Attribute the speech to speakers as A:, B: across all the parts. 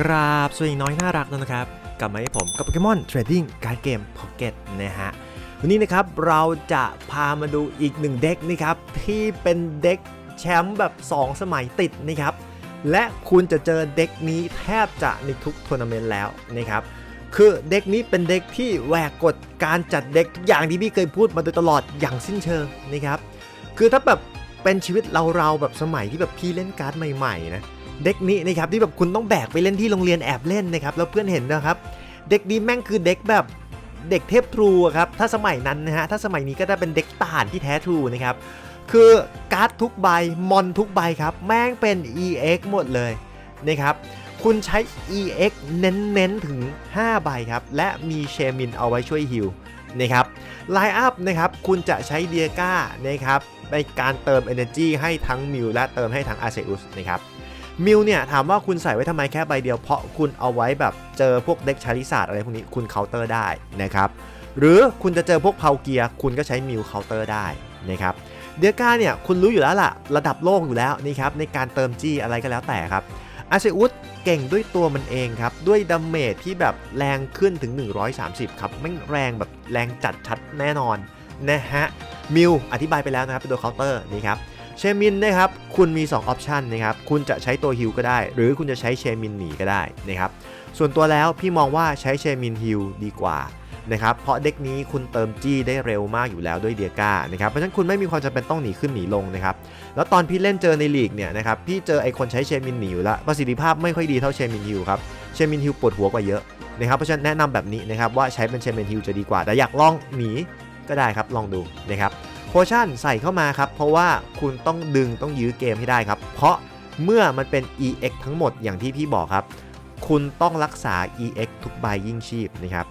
A: กราบสวัสดีน้อยน่ารักนะครับ กลับมาให้ผมกับโปเกมอนเทรดดิ้งการเกมพ็อกเก็ตนะฮะวันนี้นะครับเราจะพามาดูอีกหนึ่งเด็กนะครับที่เป็นเด็กแชมป์แบบ 2 สมัยติดนะครับ และคุณจะเจอเด็กนี้แทบจะในทุกทัวร์นาเมนต์แล้วนะครับคือเด็กนี้เป็นเด็กที่แหวกกฎการจัดเด็กทุกอย่างที่พี่เคยพูดมาโดยตลอดอย่างสิ้นเชิงนะครับ คือถ้าแบบเป็นชีวิตเราเราๆแบบสมัยที่แบบพี่เล่นการ์ดใหม่ๆนะ เด็กนี้นะครับที่แบบคุณต้องแบกไปเล่นที่โรงเรียนแอบเล่นนะครับแล้วเพื่อนเห็นนะครับ เด็กนี้แม่งคือเด็กแบบเด็กเทพทรูอะครับถ้าสมัยนั้นนะฮะถ้าสมัยนี้ก็จะเป็นเด็กตานที่แท้ทรูนะครับคือการ์ดทุกใบมอนทุกใบครับแม่งเป็น EX หมดเลยนะครับคุณใช้ EX เน้นๆถึง 5 ใบครับ และมีเชมินเอาไว้ช่วยฮิลนะครับไลน์อัพนะครับคุณจะใช้เดียก้านะครับในการเติม Energy ให้ทั้งมิวและเติมให้ทั้งอาเซอุสนะครับ มิวเนี่ยถามว่าคุณใส่ไว้ทำไมแค่ใบเดียวเพราะคุณเอาไว้แบบเจอพวกเด็กชาริศาสตร์อะไรพวกนี้คุณเคาน์เตอร์ได้นะครับหรือคุณจะเจอพวกเพาเกียร์คุณก็ใช้มิวเคาน์เตอร์ได้นะครับเดียก้าเนี่ยคุณรู้อยู่แล้วล่ะระดับโลกอยู่แล้วนี่ครับในการเติมจี้อะไรก็แล้วแต่ครับอาเซอุสเก่งด้วยตัวมันเองครับ ด้วยดาเมจที่แบบแรงขึ้นถึง 130 ครับไม่แรงแบบแรงจัดชัดแน่นอนนะฮะมิวอธิบายไปแล้วนะครับเป็นตัวเคาน์เตอร์นี่ครับ เชมินนะครับคุณมี 2 ออปชันนะครับคุณจะใช้ตัวฮิลก็ได้ หรือคุณจะใช้เชมินหนีก็ได้นะครับส่วนตัวแล้วพี่มองว่าใช้เชมินฮิลดีกว่านะครับเพราะเด็กนี้คุณเติมจี้ได้เร็วมากอยู่แล้วด้วยเดียก้านะครับเพราะฉะนั้นคุณไม่มีความจำเป็นต้องหนีขึ้นหนีลงนะครับแล้วตอนพี่เล่นเจอในลีกเนี่ยนะครับพี่เจอไอคนใช้เชมินหนีอยู่แล้วประสิทธิภาพไม่ค่อยดีเท่าเชมินฮิลครับเชมินฮิลปวดหัวกว่าเยอะนะครับเพราะฉะนั้นแนะนำแบบนี้นะครับว่าใช้เป็นเชมินฮิลจะดีกว่า แต่อยากลองหนีก็ได้ครับลองดูนะครับ โพชั่นใส่เข้ามาครับ เพราะว่าคุณต้องดึงต้องยื้อเกมให้ได้ครับ เพราะเมื่อมันเป็น EX ทั้งหมดอย่างที่พี่บอกครับ คุณต้องรักษา EX ทุกใบยิ่งชีพนะครับ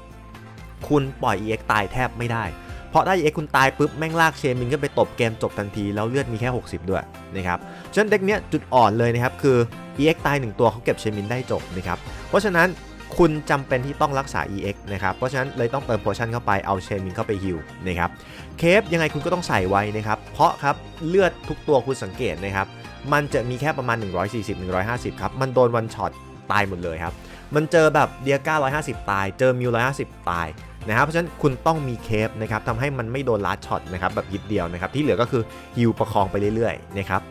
A: คุณปล่อย EX ตายแทบไม่ได้ เพราะถ้า EX คุณตายปุ๊บแม่งลากเชมินก็ไปตบเกมจบทันที แล้วเลือดมีแค่ 60 ด้วยนะครับฉะนั้นเด็กเนี้ยจุดอ่อนเลยนะครับคือ EX ตาย 1 ตัวเขาเก็บเชมินได้จบนะครับ เพราะฉะนั้น คุณจำเป็นที่ต้องรักษา EX นะครับ เพราะฉะนั้นเลยต้องเติมโพชั่นเข้าไป เอาเชมินเข้าไปฮิลนะครับ เคฟยังไงคุณก็ต้องใส่ไว้นะครับ เพราะครับเลือดทุกตัวคุณสังเกตนะครับ มันจะมีแค่ประมาณ 140-150 ครับ มันโดนวันช็อตตายหมดเลยครับ มันเจอแบบเดียก้า150 ตาย เจอมิว150 ตายนะครับ เพราะฉะนั้นคุณต้องมีเคฟนะครับทำให้มันไม่โดนลัดช็อตนะครับแบบยิดเดียวนะครับ ที่เหลือก็คือฮิวประคองไปเรื่อยๆนะครับ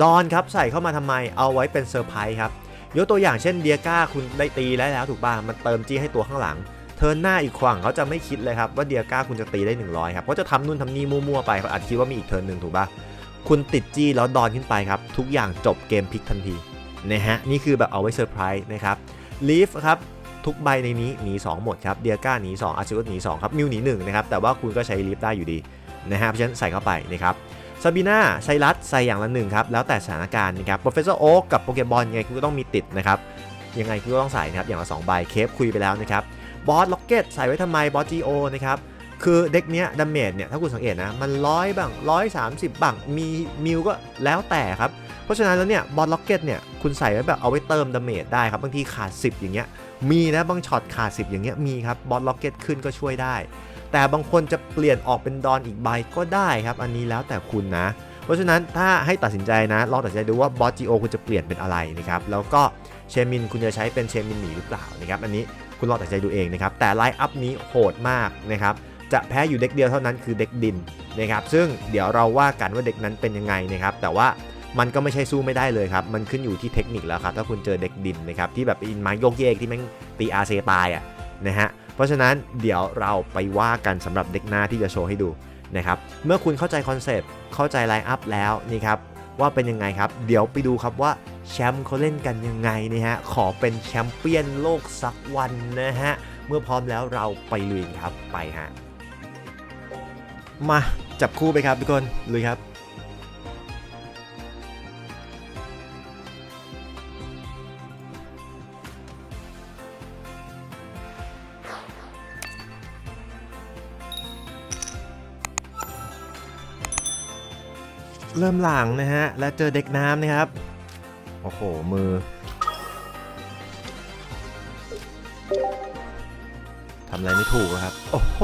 A: ดอนครับใส่เข้ามาทำไม เอาไว้เป็นเซอร์ไพรส์ครับ ยกตัวอย่างเช่นเดียก้าคุณได้ตีแล้วแล้วถูกป่ะมันเติมจี้ให้ตัวข้างหลัง เทิร์นหน้าอีกฝั่งเขาจะไม่คิดเลยครับว่าเดียก้าคุณจะตีได้ 100ครับเขาจะทำนู่นทำนี่มั่วๆไปเขาอาจจะคิดว่ามีอีกเทิร์นหนึ่งถูกป่ะคุณติดจี้แล้วดอนขึ้นไปครับทุกอย่างจบเกมพลิกทันทีนะฮะนี่คือแบบเอาไว้เซอร์ไพรส์นะครับลีฟครับทุกใบในนี้หนี 2 หมดครับเดียก้าหนี2อาชิวหนี2ครับมิวหนี1นะครับแต่ว่าคุณก็ใช้ลีฟได้อยู่ดีนะฮะเพราะฉะนั้นใส่เข้าไปนะครับ ซาบีนาไซรัสใส่อย่างละหนึ่งครับ แล้วแต่สถานการณ์นะครับโปรเฟสเซอร์โอ๊กกับโปเกบอลยังไงคุณก็ต้องมีติดนะครับ ยังไงคุณก็ต้องใส่นะครับ อย่างละ2ใบเคฟคุยไปแล้วนะครับ บอสล็อกเก็ตใส่ไว้ทำไม บอสจีโอนะครับ คือเด็กเนี้ยดาเมจเนี่ย ถ้าคุณสังเกตนะ มันร้อยบ้างร้อยสามสิบบ้าง มีมิวก็แล้วแต่ครับ เพราะฉะนั้นแล้วเนี่ย บอสล็อกเก็ตเนี่ย คุณใส่ไว้แบบเอาไว้เติมดาเมจได้ครับ บางทีขาด 10 อย่างเงี้ย มีนะ บางช็อตขาด 10 อย่างเงี้ย มีครับ บอสล็อกเก็ตขึ้นก็ช่วยได้ แต่บางคนจะเปลี่ยนออกเป็นดอนอีกใบก็ได้ครับ อันนี้แล้วแต่คุณนะ เพราะฉะนั้นถ้าให้ตัดสินใจนะลองตัดสินใจดูว่าบอสจีโอคุณจะเปลี่ยนเป็นอะไรนะครับแล้วก็เชมินคุณจะใช้เป็นเชมินหมีหรือเปล่านะครับอันนี้คุณลองตัดสินใจดูเองนะครับแต่ไลน์อัพนี้โหดมากนะครับจะแพ้อยู่เด็กเดียวเท่านั้นคือเด็กดินนะครับซึ่งเดี๋ยวเราว่ากันว่าเด็กนั้นเป็นยังไงนะครับแต่ว่ามันก็ไม่ใช่สู้ไม่ได้เลยครับ มันขึ้นอยู่ที่เทคนิคแล้วครับ ถ้าคุณเจอเด็กดินนะครับ ที่แบบอินไม้โยกเยกที่แม่งตีอาเซตายอะนะฮะเราะฉะนั้นเดี๋ยวเราไปว่ากันสำหรับเด็กหน้าที่จะโชว์ให้ดูนะครับเมื่อคุณเข้าใจคอนเซปต์เข้าใจไลน์อัพแล้วนี่ครับว่าเป็นยังไงครับ เดี๋ยวไปดูครับว่าแชมป์เขาเล่นกันยังไงนะฮะขอเป็นแชมเปี้ยนโลกสักวันนะฮะเมื่อพร้อมแล้วเราไปลุยครับไปฮะมาจับคู่ไปครับทุกคนลุยครับ เริ่มหลังนะฮะ และเจอเด็กน้ำนะครับ โอ้โห มือ ทำอะไรไม่ถูกครับ โอ้โห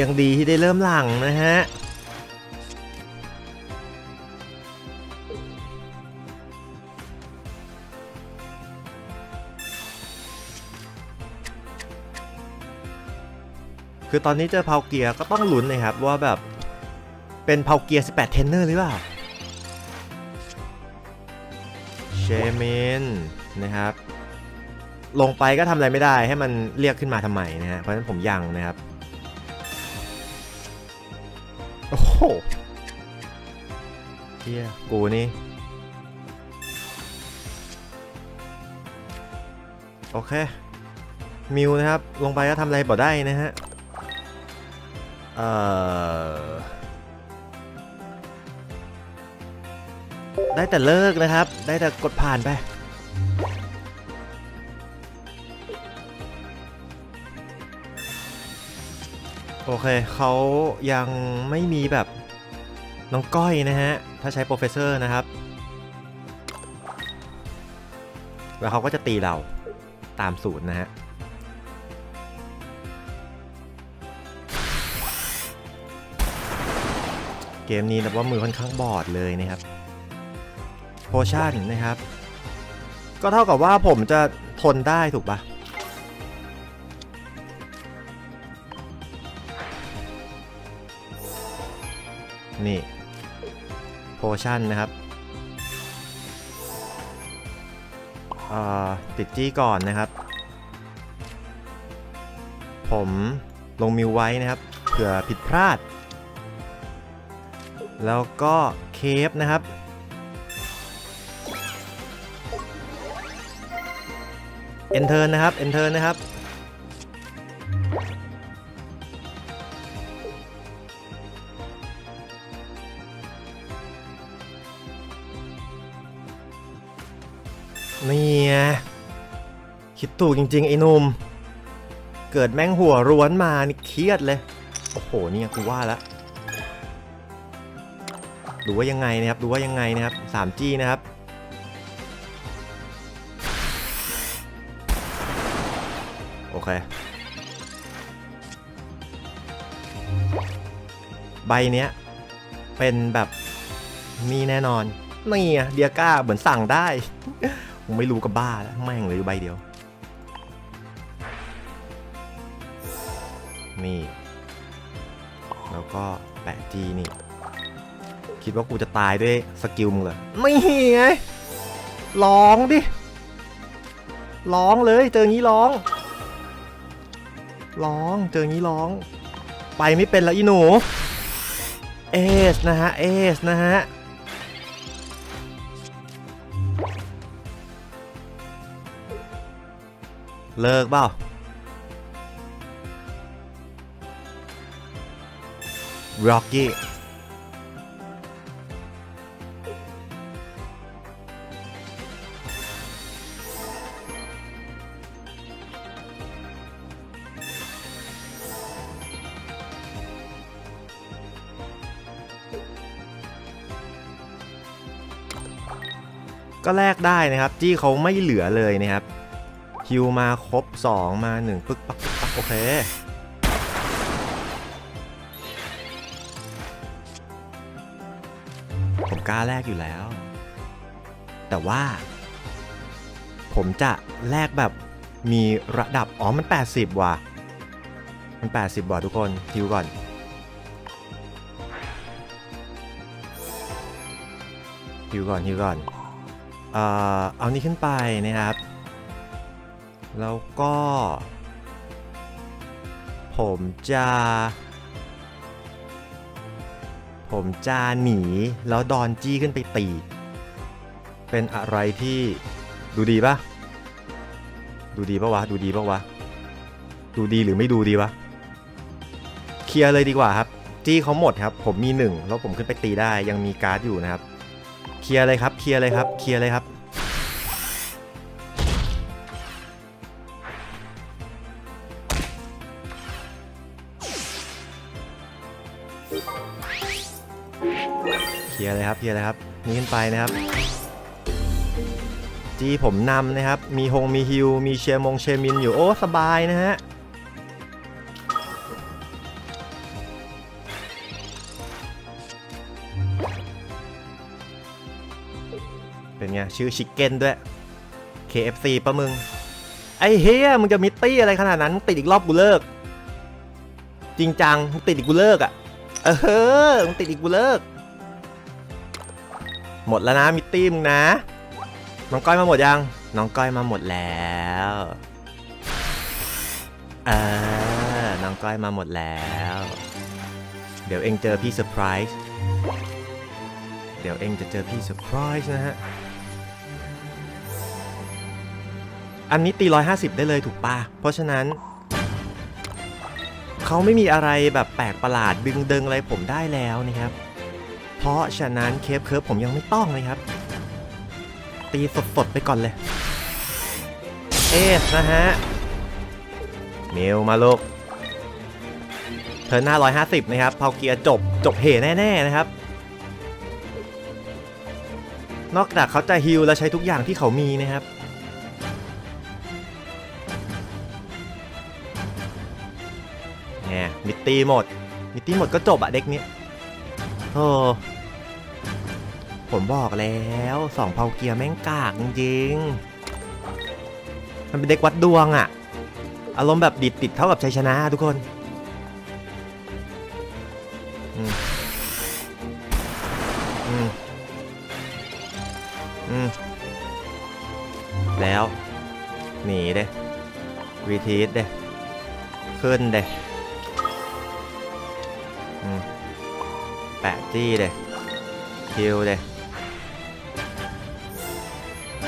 A: ยังดีที่ได้เริ่มหลังนะฮะ คือตอนนี้เจอเพาเกียร์ก็ต้องลุ้นนะครับว่าแบบเป็นเพาเกียร์ 18 เทนเนอร์หรือเปล่าเชมินนะครับ ลงไปก็ทำอะไรไม่ได้ให้มันเรียกขึ้นมาทำไมนะฮะเพราะฉะนั้นผมยังนะครับ โอ้โหเฮียกูนี่โอเคมิวนะครับ ลงไปก็ทำอะไรบ่ได้นะฮะ เอ่อได้แต่เลิกนะครับ ได้แต่กดผ่านไป โอเคเขายังไม่มีแบบน้องก้อยนะฮะ ถ้าใช้โปรเฟสเซอร์นะครับ แล้วเขาก็จะตีเราตามสูตรนะฮะ เกมนี้นับว่ามือค่อนข้างบอดเลยนะครับโพชั่นนะครับ ก็เท่ากับว่าผมจะทนได้ถูกปะนี่โพชั่นนะครับเอ่อติดจี้ก่อนนะครับ ผมลงมิวไว้นะครับ เผื่อผิดพลาด แล้วก็เคฟนะครับ เอนเทอร์นะครับ เอนเทอร์นะครับ นี่ไงคิดถูกจริง ๆ ไอ้หนุ่ม เกิดแม่งหัวร้วนมา นี่เครียดเลย โอ้โหนี่ไงกูว่าแล้ว ดูว่ายังไงนะครับ ดูว่ายังไงนะครับ 3G นะครับ โอเค ใบเนี้ย เป็นแบบนี่แน่นอน นี่อะเดียก้าเหมือนสั่งได้ ผมไม่รู้กับบ้าแล้วแม่งเลยใบเดียว นี่ แล้วก็แปะจีนี่ คิดว่ากูจะตายด้วยสกิลมึงเหรอไม่ไงร้องดิร้องเลยเจองี้ร้อง ร้องเจองี้ร้อง ไปไม่เป็นแล้วอีหนูเอสนะฮะเอสนะฮะเลิกเปล่าร็อกกี้ ก็แลกได้นะครับ จี้เขาไม่เหลือเลยนะครับคิวมาครบ 2 มา 1 ปึ๊กปักปึ๊กปักโอเค ผมกล้าแลกอยู่แล้ว แต่ว่า ผมจะแลกแบบมีระดับ อ๋อ มัน 80 ว่ะ มัน 80 ว่ะทุกคนคิวก่อนฮิวก่อนฮิวก่อน เอานี้ขึ้นไปนะครับ แล้วก็ ผมจะ ผมจะหนีแล้วดอนจี้ขึ้นไปตี เป็นอะไรที่ดูดีปะดูดีปะวะ ดูดีปะวะ ดูดีหรือไม่ดูดีวะ เคลียร์เลยดีกว่าครับ จี้เขาหมดครับ ผมมีหนึ่งแล้วผมขึ้นไปตีได้ยังมีการ์ดอยู่นะครับ เคลียร์เลยครับ เคลียร์เลยครับ เคลียร์เลยครับ เคลียร์เลยครับ เคลียร์เลยครับ นี่ขึ้นไปนะครับ จีผมนำนะครับ มีฮงมีฮิว มีเชียร์มงเชียร์มินอยู่ โอ้ สบายนะฮะ ชื่อชิคเก้นด้วย KFC ปะมึง ไอ้เฮียมึงจะมิตตี้อะไรขนาดนั้น ติดอีกรอบกูเลิก จริงจังมึงติดอีกกูเลิกอะ เออมึงติดอีกกูเลิก หมดแล้วนะมิตตี้มึงนะน้องก้อยมาหมดยัง น้องก้อยมาหมดแล้วเออน้องก้อยมาหมดแล้ว เดี๋ยวเองเจอพี่เซอร์ไพรส์ เดี๋ยวเองจะเจอพี่เซอร์ไพรส์นะฮะ อันนี้ตี 150 ได้เลยถูกปะเพราะฉะนั้น เขาไม่มีอะไรแบบแปลกประหลาดดึงเดิงอะไรผมได้แล้วนะครับ เพราะฉะนั้นเคฟเคิร์ฟผมยังไม่ต้องเลยครับ ตีสดๆไปก่อนเลย เอสนะฮะ เมิวมาลูกเธอหน้า 150 นะครับพอเกียร์จบจบเหแน่ๆนะครับนอกจากเขาจะฮิลและใช้ทุกอย่างที่เขามีนะครับ ตีหมดมิตตี้หมดก็จบอะเด็กนี้โธ่ผมบอกแล้วสองเผาเกียร์แม่งกากจริงๆมันเป็นเด็กวัดดวงอะอารมณ์แบบดิดติดเท่ากับชัยชนะทุกคนอืมอืมอืมแล้ว หนีเด้วีทีสเด้ขึ้นเด้ แปะจี้เดคิวเด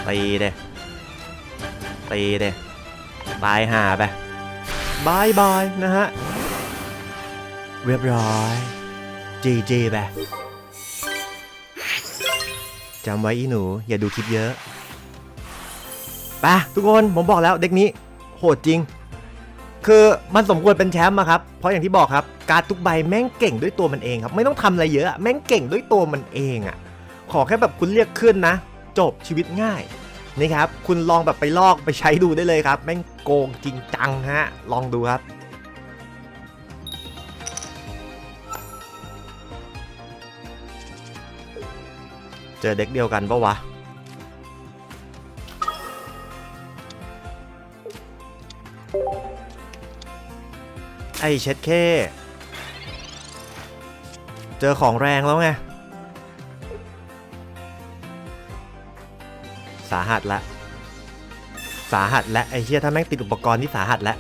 A: ตีเดตีเดตายหาไปบายบายนะฮะ เรียบร้อยจีจีไปจำไว้อีหนู อย่าดูคลิปเยอะไปทุกคนผมบอกแล้วเด็กนี้ โหดจริง คือมันสมควรเป็นแชมป์อะครับ เพราะอย่างที่บอกครับ การทุกใบแม่งเก่งด้วยตัวมันเองครับ ไม่ต้องทำอะไรเยอะแม่งเก่งด้วยตัวมันเองอะขอแค่แบบคุณเรียกขึ้นนะ จบชีวิตง่ายนี่ครับ คุณลองแบบไปลอกไปใช้ดูได้เลยครับ แม่งโกงจริงจังฮะ ลองดูครับเจอเด็กเดียวกันปะวะ ไอเช็ดเคเจอของแรงแล้วไง สาหัสละ สาหัสและไอเชี่ยถ้าแม่งติดอุปกรณ์ที่สาหัสแล้ว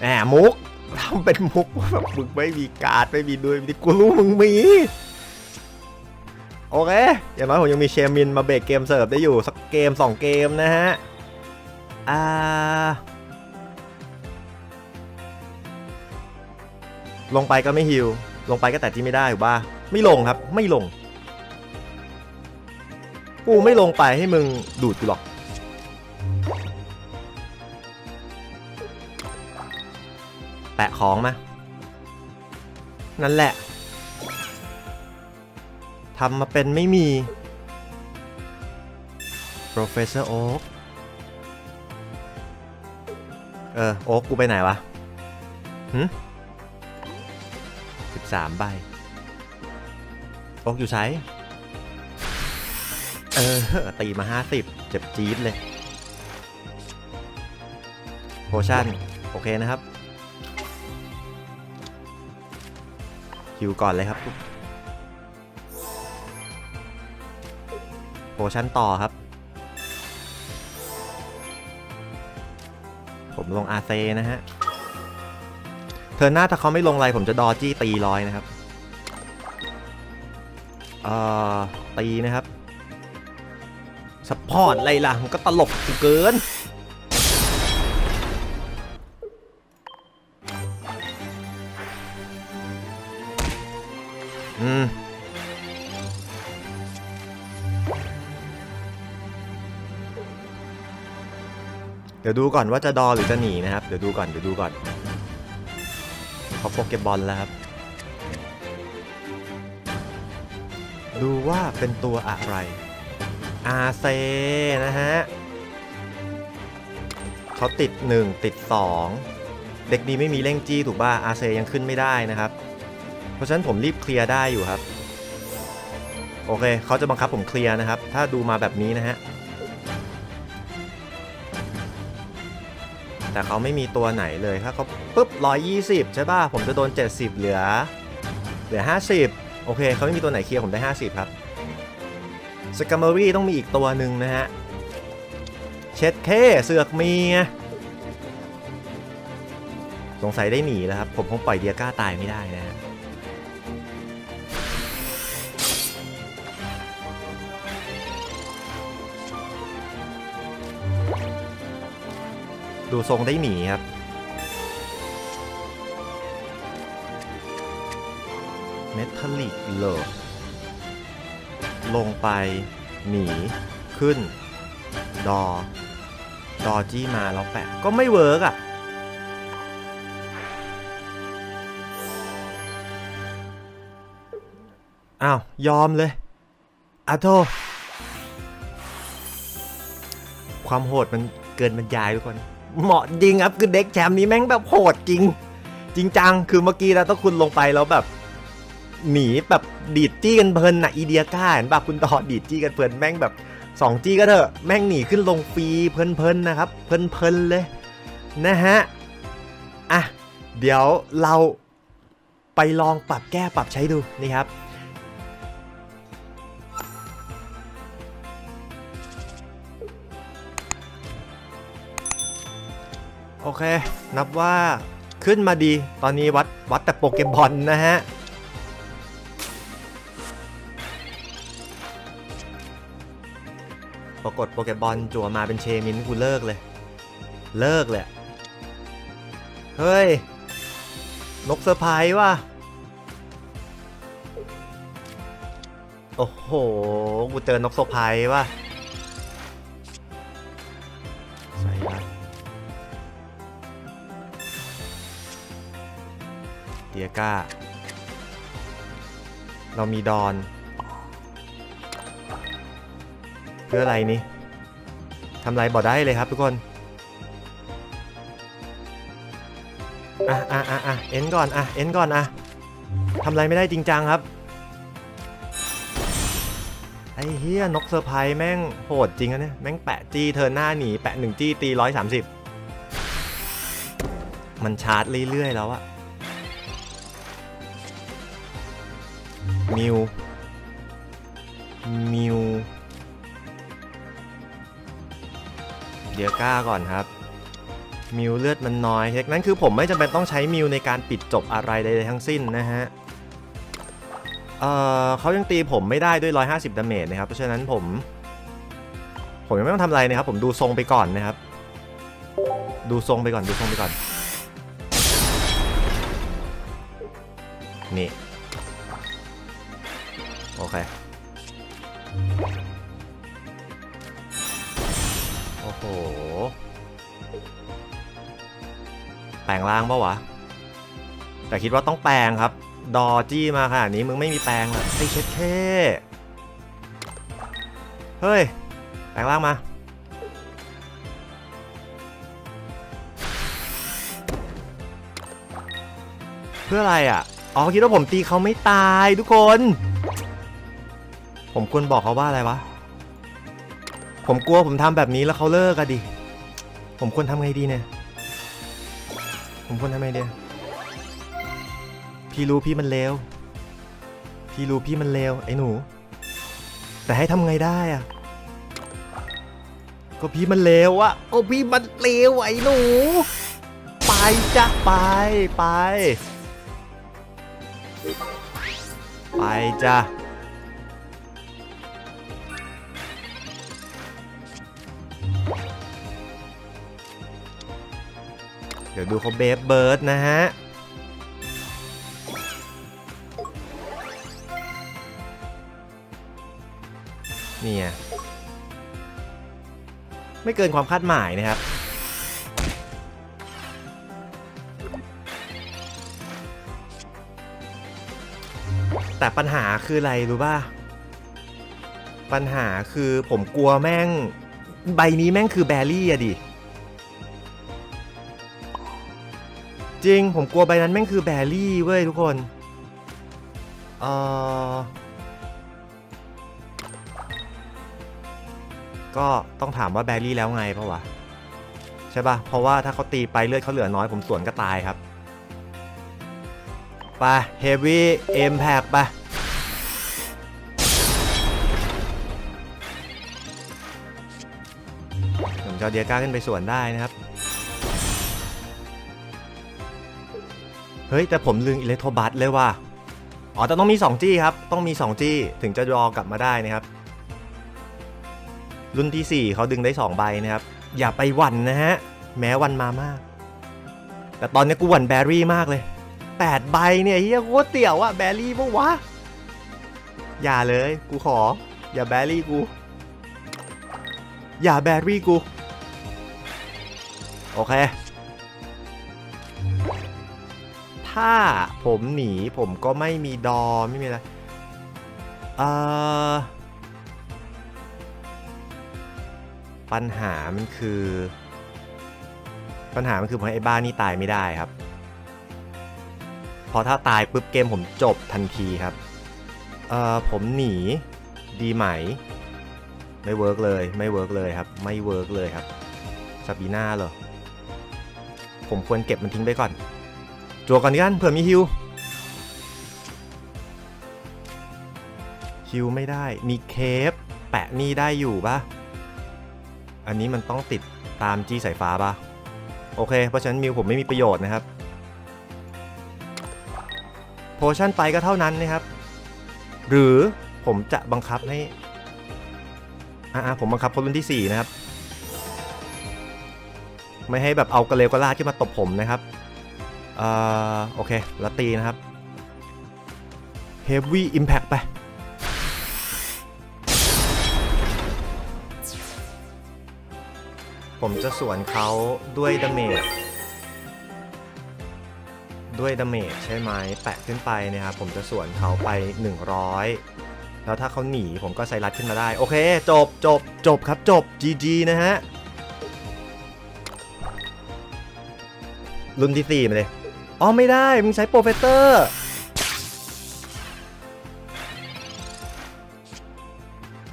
A: แหมมุกทำเป็นมุกว่าแบบมึงไม่มีการ์ดไม่มีด้วยมีกูรู้มึงมี โอเค อย่างน้อยผมยังมีเชมินมาเบรกเกมเสิร์ฟได้อยู่ สักเกม 2 เกมนะฮะ อ่า ลงไปก็ไม่ฮิว ลงไปก็แต่ที่ไม่ได้อยู่บ้าไม่ลงครับ ไม่ลง กูไม่ลงไปให้มึงดูดกูหรอกแปะของมา นั่นแหละ ทำมาเป็นไม่มี Professor Oak เออ โอ๊กกูไปไหนวะหืมสิบสามใบ โอ๊กอยู่ใช้ เออ ตีมาห้าสิบเจ็บจี๊ดเลย โพชั่น โอเคนะครับ คิวก่อนเลยครับ โพชั่นต่อครับ ผมลงอาเซนะฮะ เธอหน้าถ้าเขาไม่ลงอะไรผมจะดอจี้ตีร้อยนะครับ เอ่อ ตีนะครับสปอร์ตอะไรล่ะ มันก็ตลกเกิน ดี๋ยวดูก่อนว่าจะดอหรือจะหนีนะครับ เดี๋ยวดูก่อน เดี๋ยวดูก่อนเขาโปเกบอลแล้วครับ ดูว่าเป็นตัวอะไร อาเซนะฮะเขาติด 1 ติด 2 เด็กนี้ไม่มีเร่งจี้ถูกป่ะอาเซยังขึ้นไม่ได้นะครับ เพราะฉะนั้นผมรีบเคลียร์ได้อยู่ครับ โอเคเขาจะบังคับผมเคลียร์นะครับ ถ้าดูมาแบบนี้นะฮะ แต่เขาไม่มีตัวไหนเลยถ้าเขาปุ๊บ120 ใช่ป่ะ ผมจะโดน 70 เหลือ เหลือ 50 โอเค เขาไม่มีตัวไหนเคลียร์ผมได้ 50 ครับสกัมเบอรี่ต้องมีอีกตัวหนึ่งนะฮะ เช็ดเคเสือกมีสงสัยได้หนีแล้วครับ ผมคงปล่อยเดียก้าตายไม่ได้นะฮะ ดูทรงได้หนีครับเมทัลลิกเลอลงไป หนีขึ้น ดอ ดอจี้มาแล้วแปะ ก็ไม่เวิร์กอะ อ้าว ยอมเลยอาโท ความโหดมันเกินบรรยายทุกคน เหมาะจริงครับคือเด็กแชมป์นี้แม่งแบบโหดจริง จริงจังคือเมื่อกี้แล้วต้องคุณลงไปแล้วแบบ หนีแบบดีดจี้กันเพลินนะอีเดียก้าเห็นป่ะคุณต่อดีดจี้กันเพลินแม่งแบบ2จี้ก็เถอะแม่งหนีขึ้นลงฟรีเพลินๆนะครับ เพลินๆเลยนะฮะอะเดี๋ยวเราไปลองปรับแก้ปรับใช้ดูนี่ครับ เค นับว่าขึ้นมาดี ตอนนี้วัดวัดแต่โปเกมอนนะฮะ ปรากฏโปเกมอนจั่วมาเป็นเชมินกูเลิกเลย เลิกเลย เฮ้ย นกเซอร์ไพรส์ว่ะ โอ้โห กูเจอนกเซอร์ไพรส์ว่ะ ยก้า เรามีดอนเพื่ออะไรนี่ทำไรบอกได้เลยครับทุกคนอะอะอะอะเอ็นก่อนอะเอ็นก่อนอะทำไรไม่ได้จริงจังครับไอ้เฮียนกเซอร์ไพรส์แม่งโหดจริงอะเนี่ยแม่งแปะจี้เธอหน้าหนีแปะหนึ่งจี้ตีร้อยสามสิบมันชาร์จเรื่อยๆแล้วอะ มิว มิว เดี๋ยวก้าก่อนครับ มิวเลือดมันน้อยนั้นคือผมไม่จำเป็นต้องใช้มิวในการปิดจบอะไรใดๆทั้งสิ้นนะฮะ เอ่อเขายังตีผมไม่ได้ด้วย 150ดาเมจนะครับ เพราะฉะนั้นผม ผมยังไม่ต้องทำอะไรนะครับ ผมดูทรงไปก่อนนะครับ ดูทรงไปก่อน ดูทรงไปก่อน นี่ ปลงร่างปะวะ แต่คิดว่าต้องแปลงครับ ดอจี้มาขนาดนี้มึงไม่มีแปลงหรอกไอ้เช็ดแค่เฮ้ย แปลงร่างมา เพื่ออะไรอะ อ๋อคิดว่าผมตีเขาไม่ตายทุกคน ผมควรบอกเขาว่าอะไรวะ ผมกลัวผมทำแบบนี้แล้วเขาเลิกอะดิ ผมควรทำไงดีเนี่ย ผมควรทำไงดีพี่รู้พี่มันเลวพี่รู้พี่มันเลวไอ้หนู แต่ให้ทำไงได้อะก็พี่มันเลวอะก็พี่มันเลวไอ้หนู ไปจ้ะไปไป ไปจ้ะ เดี๋ยวดูเขาเบฟเบิร์ดนะฮะเนี่ยไม่เกินความคาดหมายนะครับ แต่ปัญหาคืออะไรรู้ป่ะ ปัญหาคือผมกลัวแม่ง ใบนี้แม่งคือแบรี่อะดิ จริง ผมกลัวใบนั้นแม่งคือแบรี่เว้ยทุกคนเอ่อก็ต้องถามว่าแบรี่แล้วไงปะวะใช่ปะเพราะว่าถ้าเขาตีไปเลือดเขาเหลือน้อยผมสวนก็ตายครับ ไปเฮฟวี่เอ็มแพกไปผมจะเอาเดียก้าขึ้นไปสวนได้นะครับ เฮ้ย แต่ผมลืมอิเล็กโทรบัสเลยว่ะ อ๋อ แต่ต้องมี 2 จี้ครับ ต้องมี 2 จี้ถึงจะรอกลับมาได้นะครับ รุ่นที่ 4 เขาดึงได้ 2 ใบนะครับ อย่าไปหวั่นนะฮะ แม้วันมามาก แต่ตอนนี้กูหวั่นแบรี่มากเลย 8 ใบเนี่ยเฮียโคตรเตี่ยวอะแบรี่ปะวะ อย่าเลย กูขอ อย่าแบรี่กู อย่าแบรี่กู โอเค ถ้าผมหนีผมก็ไม่มีดอไม่มีอะไรเอ่อปัญหามันคือ ปัญหามันคือผมให้ไอ้บ้านนี่ตายไม่ได้ครับเพราะถ้าตายปุ๊บเกมผมจบทันทีครับ เอ่อผมหนีดีไหม ไม่เวิร์กเลยไม่เวิร์กเลยครับ ไม่เวิร์กเลยครับซาบีน่าเหรอ ผมควรเก็บมันทิ้งไปก่อน จัวก่อนดีกันเผื่อมีฮิวฮิวไม่ได้มีเคฟแปะนี่ได้อยู่ปะอันนี้มันต้องติดตามจี้สายฟ้าปะโอเค เพราะฉะนั้นมิวผมไม่มีประโยชน์นะครับโพชั่นไปก็เท่านั้นนะครับ หรือผมจะบังคับให้อ่าผมบังคับคนรุ่นที่ 4 นะครับ ไม่ให้แบบเอากระเลวกระลาดขึ้นมาตบผมนะครับ อ่อโอเคแล้วตีนะครับ Heavy Impact ไป ผมจะสวนเขาด้วยดาเมจด้วยดาเมจใช่ไหมแปะขึ้นไปนะครับ ผมจะสวนเขาไป 100 แล้วถ้าเขาหนีผมก็ไซรัสขึ้นมาได้ โอเค จบจบจบครับจบ GG นะฮะ รุ่นที่ 4 มาเลย อ๋อไม่ได้ มึงใช้โปรเฟสเตอร์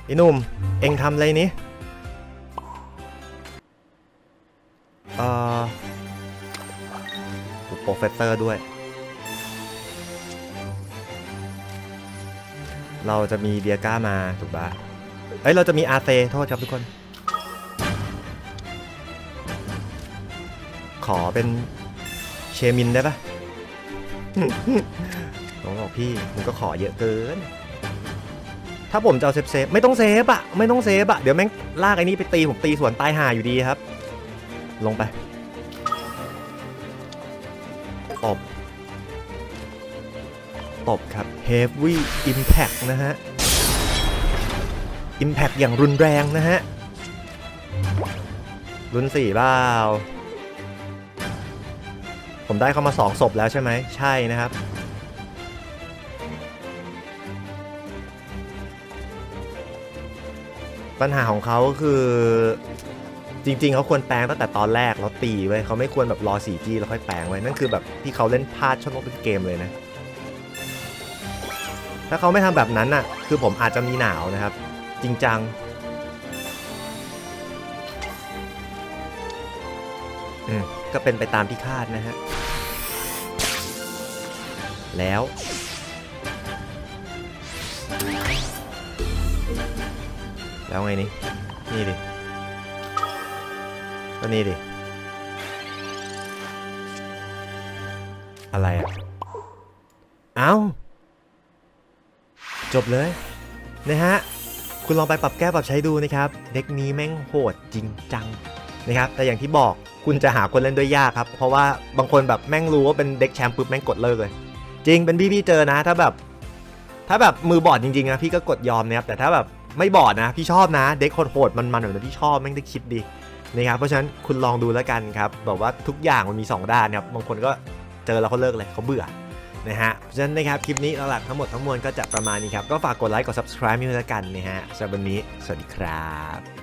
A: ไอ้หนุ่ม เอ็งทำอะไรนี่เอ่อโปรเฟสเตอร์ด้วย เราจะมีเดียก้ามาถูกปะเอ้ย เราจะมีอาเซโทษครับทุกคน ขอเป็น เชมินได้ปะผมบอกพี่มึงก็ขอเยอะเกิน ถ้าผมจะเอาเซฟเซฟไม่ต้องเซฟอะไม่ต้องเซฟอะเดี๋ยวแม่งลากไอ้นี่ไปตีผมตีสวนตายห่าอยู่ดีครับ ลงไปตบตบครับ Heavy Impact นะฮะ Impact อย่างรุนแรงนะฮะ รุนสี่บ้า ผมได้เข้ามา 2 ศพแล้วใช่ไหม ใช่นะครับ ปัญหาของเขาคือจริง ๆ เขาควรแปลงตั้งแต่ตอนแรกแล้วตีไว้เขาไม่ควรแบบรอ 4G แล้วค่อยแปลงไว้นั่นคือแบบที่เขาเล่นพลาดช่วงต้นเกมเลยนะ ถ้าเขาไม่ทำแบบนั้นน่ะ คือผมอาจจะมีหนาวนะครับ จริงจังอืม ก็เป็นไปตามที่คาดนะฮะ แล้ว แล้วไงนี่ นี่ดิ ก็นี่ดิ อะไรอะ เอ้า จบเลย นะฮะ คุณลองไปปรับแก้ปรับใช้ดูนะครับ เด็กนี้แม่งโหดจริงจังนะครับ แต่อย่างที่บอก คุณจะหาคนเล่นด้วยยากครับ เพราะว่าบางคนแบบแม่งรู้ว่าเป็นเด็กแชมป์ปุ๊บแม่งกดเลิกเลย จริงเป็นพี่พี่เจอนะ ถ้าแบบ ถ้าแบบมือบอดจริงๆนะพี่ก็กดยอมนะครับแต่ถ้าแบบไม่บอดนะ พี่ชอบนะ เด็กโหดๆมันๆแบบนั้นพี่ชอบแม่งได้คิดดีนะครับเพราะฉะนั้นคุณลองดูแล้วกันครับแบบว่าทุกอย่างมันมี 2 ด้านนะครับบางคนก็เจอแล้วเขาเลิกเลยเขาเบื่อนะฮะเพราะฉะนั้นนะครับคลิปนี้หลักๆทั้งหมดทั้งมวลก็จะประมาณนี้ครับก็ฝากกดไลค์กด subscribe ให้ด้วยแล้วกันนะฮะสำหรับวันนี้สวัสดีครับ